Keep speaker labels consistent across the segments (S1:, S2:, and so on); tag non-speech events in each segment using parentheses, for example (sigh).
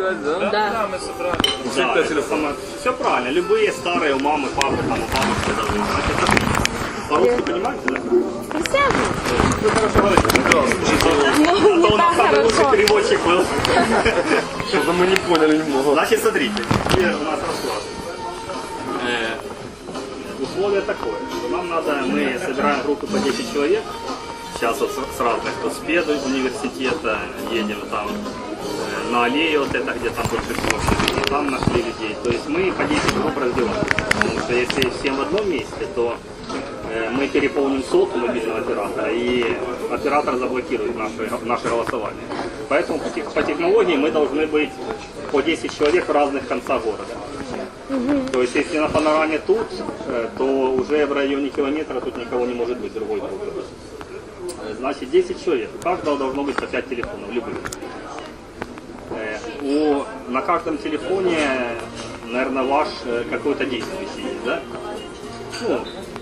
S1: опять, да?
S2: Да.
S3: Да,
S1: пять
S3: это
S1: телефонов.
S3: самое- Все правильно. Любые старые у мамы, папы, там, у бабушки даже. Значит, это- По-русски понимаете, да?
S2: Присяжно.
S3: Вы хорошо говорите.
S2: Ну,
S3: А
S2: не
S3: то у нас
S2: так
S3: самый лучший
S2: хорошо.
S3: переводчик был.
S1: Что-то мы не поняли немного.
S3: Значит, смотрите, где у нас расклад. Э, условие такое, что нам надо, мы собираем группы по 10 человек, сейчас вот с, с разных, вот с пед университета едем там на аллею, вот это, где там больше всего там нашли людей. То есть мы по 10 групп разделяем. Потому что если всем в одном месте, то э, мы переполним сотку мобильного оператора, и оператор заблокирует наше, наше голосование. Поэтому по, тех- по технологии мы должны быть по 10 человек в разных концах города. То есть если на панораме тут, э, то уже в районе километра тут никого не может быть другой группы. Э, Значит, 10 человек. У каждого должно быть по 5 телефонов, любых. Э, У, на каждом телефоне, наверное, ваш э, какой-то действующий есть, да? Ну,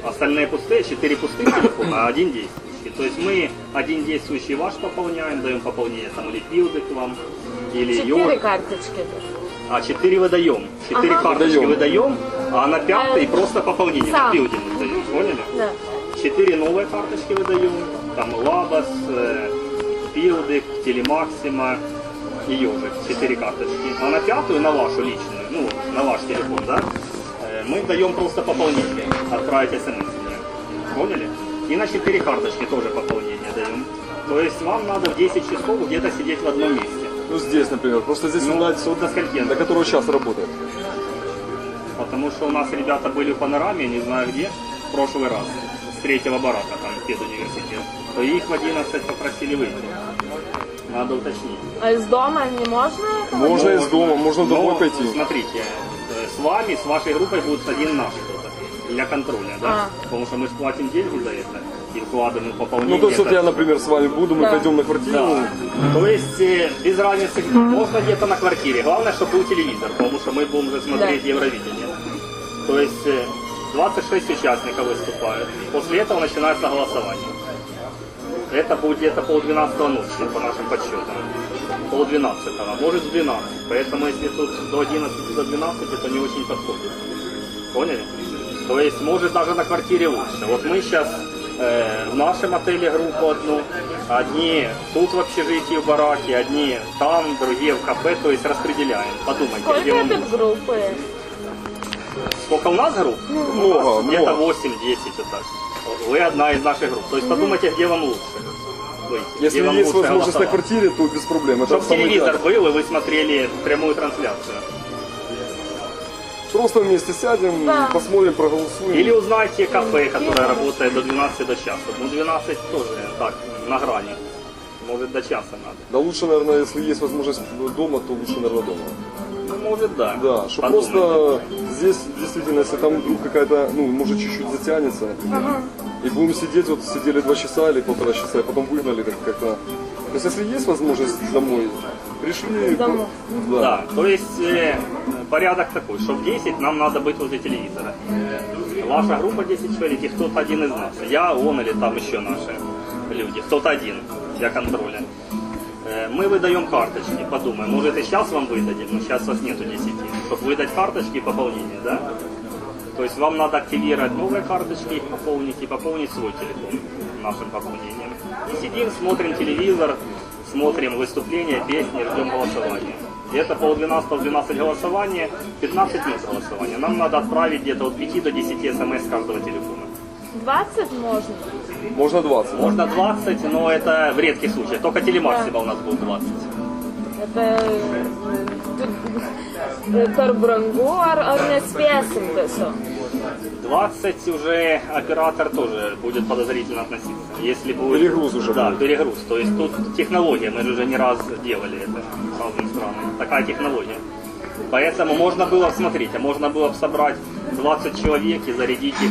S3: остальные пустые, 4 пустых телефона, а один действующий. То есть мы один действующий ваш пополняем, даем пополнение там или пилды к вам, или
S2: Четыре карточки.
S3: А 4 выдаем. 4
S2: Ага.
S3: карточки
S1: Выдаем.
S3: выдаем, а на пятой
S2: Э,
S3: просто пополнение.
S2: сам.
S3: Билдинг выдаем. Поняли?
S2: Да.
S3: 4 новые карточки выдаем. Там Лабас, э, Билдик, Телемаксима и Ежик. 4 карточки. А на пятую, на вашу личную, ну, на ваш телефон, да, э, мы даем просто пополнение. Отправить смс мне. Поняли? И на 4 карточки тоже пополнение даем. То есть вам надо в 10 часов где-то сидеть в одном месте.
S1: Ну здесь, например. Просто здесь
S3: Ну,
S1: узнать,
S3: тут до скольки?
S1: до которого час работает.
S3: Потому что у нас ребята были в панораме, не знаю где, в прошлый раз, с третьего барака, там, педуниверситет, то их в 11 попросили выйти. Надо уточнить.
S2: А из дома не можно? этого?
S1: Можно из дома, можно домой
S3: Но,
S1: пойти.
S3: Смотрите, э, с вами, с вашей группой будет один наш кто-то для контроля, да?
S2: А.
S3: Потому что мы ж платим деньги за это и вкладываем пополнение.
S1: Ну, то есть вот я, например, с вами буду, мы
S2: Да.
S1: пойдем на квартиру.
S3: Да. То есть э, без разницы, можно где-то на квартире. Главное, чтобы был телевизор, потому что мы будем уже смотреть
S2: Да.
S3: Евровидение. То есть э, 26 участников выступают. После этого начинается голосование. Это будет где-то полдвенадцатого ночи, по нашим подсчетам. Полдвенадцатого, может в 12. Поэтому если тут до 11, до 12, то не очень подходит. Поняли? То есть может даже на квартире лучше. Вот мы сейчас в нашем отеле группу одну, одни тут в общежитии в бараке, одни там, другие в кафе, то есть распределяем. Подумайте, где
S2: Сколько
S3: вам
S2: это
S3: лучше.
S2: группы?
S3: Сколько у нас групп?
S1: Много,
S3: У нас Где-то
S1: много.
S3: 8-10 вот так. Вы одна из наших групп. То есть подумайте, где вам лучше быть.
S1: Если
S3: где вам
S1: есть
S3: лучше
S1: возможность на
S3: голосовать.
S1: квартире, то без проблем. Это
S3: Чтобы телевизор
S1: идеальный.
S3: был, и вы смотрели прямую трансляцию.
S1: Просто вместе сядем,
S2: Да.
S1: посмотрим, проголосуем.
S3: Или узнайте кафе, которое работает до 12 до часа. Ну, 12 тоже так, на грани. Может, до часа надо.
S1: Да лучше, наверное, если есть возможность дома, то лучше, наверное, дома.
S3: Ну, может, да.
S1: Да, что
S3: Подумайте.
S1: просто здесь действительно, если там вдруг какая-то, ну, может чуть-чуть затянется, например, и будем сидеть, вот сидели два часа или полтора часа, и потом выгнали так как-то. То есть если есть возможность домой, пришли,
S2: Домой.
S1: да.
S3: Да, то есть э, порядок такой, что в 10 нам надо быть возле телевизора. Ваша группа 10 человек, и кто-то один из нас. Я, он или там еще наши люди. Кто-то один для контроля. Э, Мы выдаем карточки, подумаем, может и сейчас вам выдадим, но сейчас вас нету 10. Чтобы выдать карточки и пополнение, да? То есть вам надо активировать новые карточки, пополнить и пополнить свой телефон нашим пополнением. И сидим, смотрим телевизор, смотрим выступления, песни, ждем голосования. Где-то пол 12 в 12 голосования, 15 минут голосования. Нам надо отправить где-то от 5 до 10 смс каждого телефона.
S2: 20 можно?
S1: Можно 20. да?
S3: Можно 20, но это в редких случаях. Только телемаксима у нас будет 20.
S2: Это per brangu ar, ar nespėsim tiesiog?
S3: 20 уже оператор тоже будет подозрительно относиться. Если будет...
S1: Перегруз уже
S3: Да,
S1: будет.
S3: перегруз. То есть тут технология, мы же уже не раз делали это с разными странами. Такая технология. Поэтому можно было, смотрите, можно было бы собрать 20 человек и зарядить их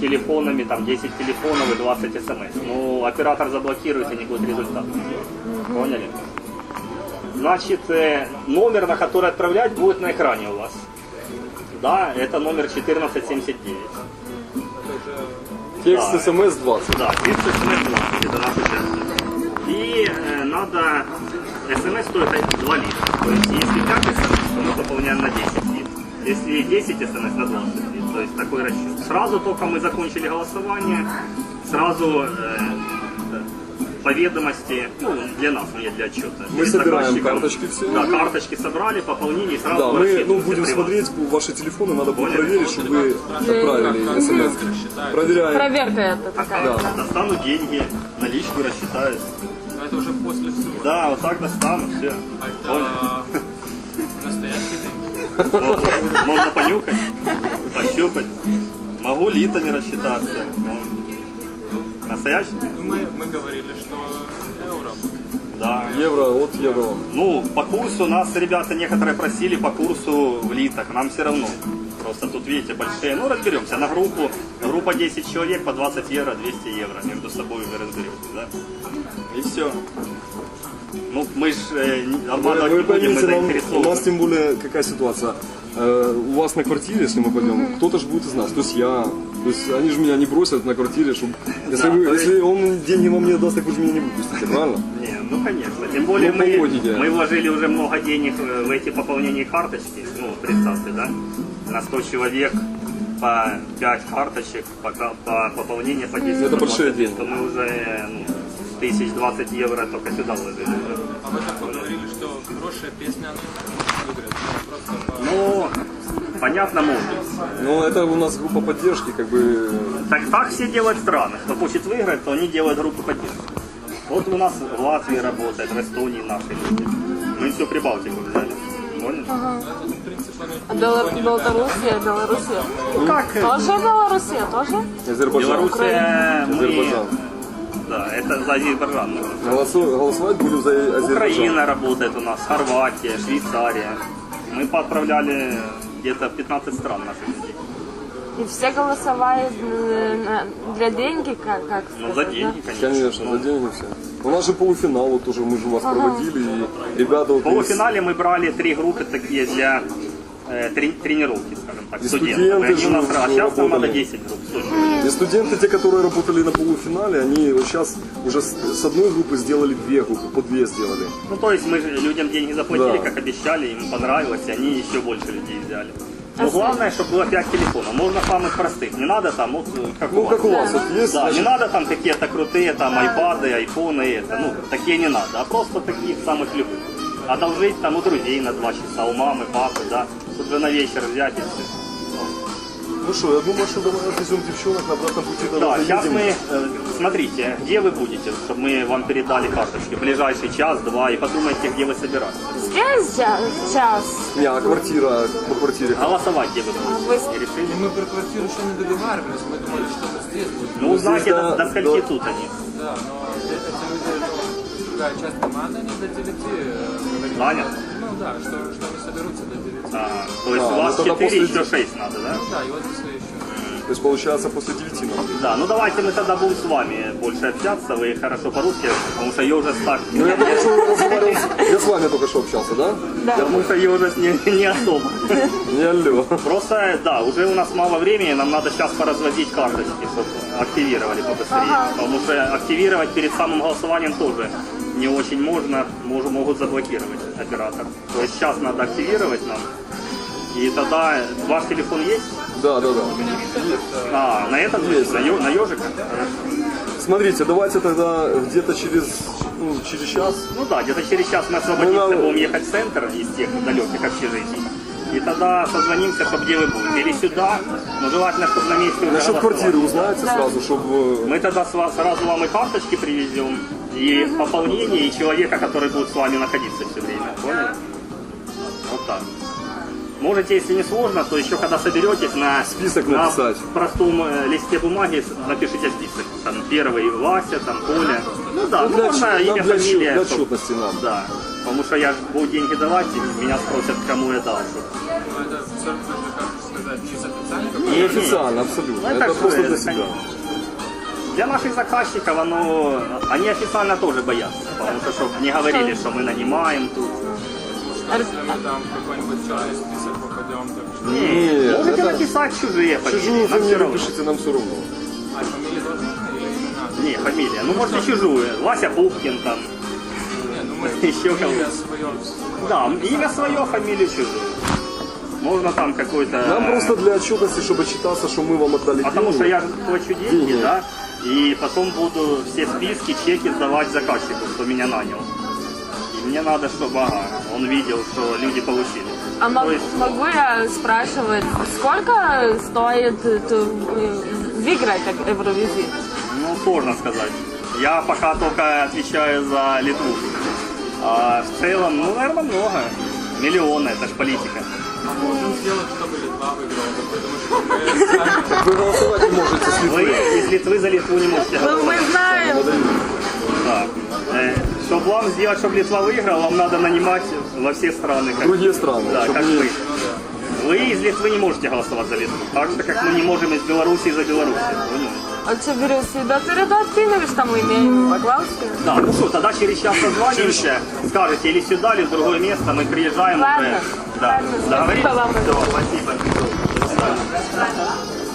S3: телефонами, там 10 телефонов и 20 смс. Но оператор заблокирует и не будет результата. Поняли? Значит, э, номер, на который отправлять, будет на экране у вас. Да, это номер 1479.
S1: Текст
S3: Да.
S1: смс 20.
S3: Да, 30 это наш участник. И э, надо СМС стоит 2 литра. То есть если 5 СМС, то мы пополняем на 10 литров. Если 10 СМС, на 20 литров. То есть такой расчет. Сразу только мы закончили голосование, сразу э, по ведомости, ну, для нас, не для отчета.
S1: Мы собираем карточки все.
S3: Да, карточки собрали, пополнение и сразу
S1: Да, мы ну, будем смотреть ваши телефоны, надо будет проверить, чтобы вы отправили смс. Проверяем.
S2: Проверка это такая.
S3: Да, достану деньги, наличку рассчитаюсь.
S4: Но это уже после всего.
S3: Да, вот так достану, все.
S4: Это (laughs) настоящий день.
S3: Вот, Можно понюхать, пощупать. Могу литами рассчитаться. Настоящий?
S4: Ну, мы, мы говорили, что евро.
S3: Да.
S1: Евро от евро.
S3: Ну, по курсу нас ребята некоторые просили по курсу в литах, нам все равно. Просто тут, видите, большие. Ну, разберемся. На группу, группа 10 человек по 20 евро, 200 евро. Между собой вы разберетесь, да? И все. Ну, мы ж э, не-
S1: Вы,
S3: обманывать
S1: вы
S3: не будем, мы
S1: поймите, нам, у нас тем более какая ситуация. Э, у вас на квартире, если мы пойдем, кто-то же будет из нас, то есть я. То есть они же меня не бросят на квартире, чтобы. Если,
S3: Да,
S1: вы-
S3: есть-
S1: если он деньги вам не отдаст, так вы же меня не выпустите, правильно?
S3: Не, ну конечно. Тем более
S1: Ну,
S3: мы, мы вложили уже много денег э, в эти пополнения карточки. Ну, представьте, да? На 100 человек по 5 карточек, по, по пополнению по 10
S1: Это большие
S3: 20,
S1: деньги.
S3: то мы уже ну, тысяч 20 евро только сюда вложили.
S4: А вы так поговорили, что хорошая песня, ну, выиграет. Ну.
S3: Ну, понятно, может.
S1: Но это у нас группа поддержки, как бы.
S3: Так, так все делают страны. Кто хочет выиграть, то они делают группу поддержки. Вот у нас в Латвии работает, в Эстонии наши люди. Мы всю Прибалтику взяли. Понял?
S4: В
S2: А Бела- Белоруссия, Белоруссия.
S3: Как?
S2: Тоже Белоруссия, тоже?
S1: Азербайджан.
S3: Белоруссия, мы...
S1: Азербайджан.
S3: Да, это за Азербайджан.
S1: Голосу- голосовать будем за Азербайджан.
S3: Украина работает у нас, Хорватия, Швейцария. Мы поотправляли где-то 15 стран наших людей.
S2: И все голосовали э, на- для деньги, как, как
S3: Ну, за
S2: сказать,
S3: деньги,
S2: да?
S3: конечно.
S1: Конечно,
S3: Ну,
S1: за деньги все. У нас же полуфинал, вот тоже мы же у вас проводили, и ребята вот
S3: В полуфинале мы брали три группы такие для э, трени- тренировки, скажем так,
S1: И
S3: студентов.
S1: студенты
S3: у нас,
S1: же
S3: а сейчас нам надо
S1: работали.
S3: 10 групп.
S1: И студенты, те, которые работали на полуфинале, они вот сейчас уже с, с одной группы сделали две группы, по две сделали.
S3: Ну, то есть мы же людям деньги заплатили,
S1: Да.
S3: как обещали, им понравилось, и они еще больше людей взяли.
S2: А
S3: Но главное, чтобы было 5 телефонов. Можно самых простых. Не надо там, вот э, как
S1: Ну,
S3: у вас.
S1: как у вас, вот есть,
S3: Да, не надо там какие-то крутые там айпады, айфоны, это, ну, такие не надо, а просто таких самых любых. Одолжить там у друзей на два часа, у мамы, папы, да, тут же на вечер взять и все.
S1: Ну что, я думаю, что давай отвезем девчонок на обратном пути.
S3: Да,
S1: давай
S3: сейчас мы, э, смотрите, где вы будете, чтобы мы вам передали карточки, в ближайший час-два, и подумайте, где вы собираетесь.
S2: Здесь сейчас, сейчас.
S1: Не, а квартира, по квартире.
S3: Голосовать где вы будете.
S2: вы-
S3: И решили?
S4: И мы про квартиру еще не договаривались, мы думали, что мы здесь будем.
S3: Ну, узнаете,
S1: здесь,
S3: до,
S1: да,
S3: до скольки
S1: да.
S3: тут они.
S4: Да, но эти люди, ну, другая часть команды, они до 9 э, говорили.
S3: Занят?
S4: Ну да, что, что они соберутся до 9.
S3: А, то есть
S1: А,
S3: у вас
S1: ну тогда
S3: 4,
S1: после-
S3: еще 6 надо, да?
S4: Ну да, и вот еще.
S1: То есть получается после девяти надо.
S3: Да, ну давайте мы тогда будем с вами больше общаться, вы хорошо по-русски, потому что Ежес так...
S1: Ну я только что разговаривал, с- я с вами только что общался, да?
S3: Потому что Ежес не, (laughs) не особо.
S1: Не алло.
S3: Просто, да, уже у нас мало времени, нам надо сейчас поразводить карточки, чтобы активировали побыстрее. Потому что активировать перед самым голосованием тоже не очень можно, мож- могут заблокировать оператор. То есть сейчас надо активировать нам. И тогда ваш телефон есть?
S1: Да, да, да.
S3: А, на этом
S1: Есть.
S3: на, на ежика?
S1: Смотрите, давайте тогда где-то через, ну, через час.
S3: Ну да, где-то через час мы освободимся,
S1: Ну, да.
S3: будем ехать в центр из тех далеких общежитий. И тогда созвонимся, чтобы где вы будете. Или сюда, но желательно, чтобы на месте уже
S1: Насчет квартиры узнаете сразу, чтобы...
S3: Мы тогда с вас- сразу вам и карточки привезем, и пополнение, и человека, который будет с вами находиться все время. Поняли? Вот так. Можете, если не сложно, то еще когда соберетесь на,
S1: Список
S3: на
S1: написать.
S3: простом э, листе бумаги напишите список. Там первый Вася, там Коля. Ну да,
S1: Ну,
S3: ну,
S1: для,
S3: можно имя,
S1: для,
S3: фамилия.
S1: для
S3: чтоб-
S1: отчетности нам.
S3: Да. Потому что я ж буду деньги давать, и меня спросят, кому я дал.
S4: Ну это все как сказать, не официально, как
S1: Не официально, абсолютно.
S3: Ну, это
S1: это
S3: же,
S1: просто
S3: это,
S1: для себя.
S3: Для наших заказчиков оно, они официально тоже боятся, потому что чтобы не говорили, что мы нанимаем тут.
S4: если мы там какой-нибудь черный список попадем, так что...
S3: Не, можете
S1: это-
S3: написать чужие фамилии,
S1: Чужую фамилию
S3: равно.
S1: пишите, нам все равно.
S4: А фамилия должна или не надо?
S3: Не, фамилия. Ну можете чужую. Вася Пупкин там.
S4: Ну
S3: еще
S4: Имя
S3: кого-то.
S4: свое.
S3: Да, имя свое, фамилию чужую. Можно там какой-то...
S1: Нам просто для отчетности, чтобы читаться, что мы вам отдали
S3: Потому
S1: деньги.
S3: что я же плачу деньги,
S1: Деньги.
S3: да, и потом буду все списки, чеки сдавать заказчику, кто меня нанял. И мне надо, чтобы ага, он видел, что люди получили.
S2: А мог-
S3: есть,
S2: могу я спрашивать, сколько стоит э, э, выиграть так Евровизию?
S3: ну, сложно сказать. Я пока только отвечаю за Литву. А в целом, ну, наверное, много. Миллионы, это ж политика.
S4: А можем сделать, чтобы Литва выиграла, потому что мы сами
S1: Вы голосовать не можете с
S3: Вы
S1: Литвы.
S3: из Литвы за Литву не можете
S2: Ну, мы знаем.
S3: Да. Э, Чтобы вам сделать, чтобы Литва выиграла, вам надо нанимать во все страны. Как,
S1: Другие страны.
S3: да, как
S1: не-
S3: вы. Вы из Литвы не можете голосовать за Литву. Так же, как мы не можем из Беларуси за Беларусь. Поняли?
S2: От що вірусі до Тередоційнові ж там імеємо Поклавське.
S3: Да, ну что, тогда через час созваниваемся, скажете или сюда, или в другое место, мы приезжаем
S2: Ладно,
S3: уже. Да.
S2: ладно,
S3: Договорились?
S2: спасибо вам.
S3: Всё, спасибо. До свидания.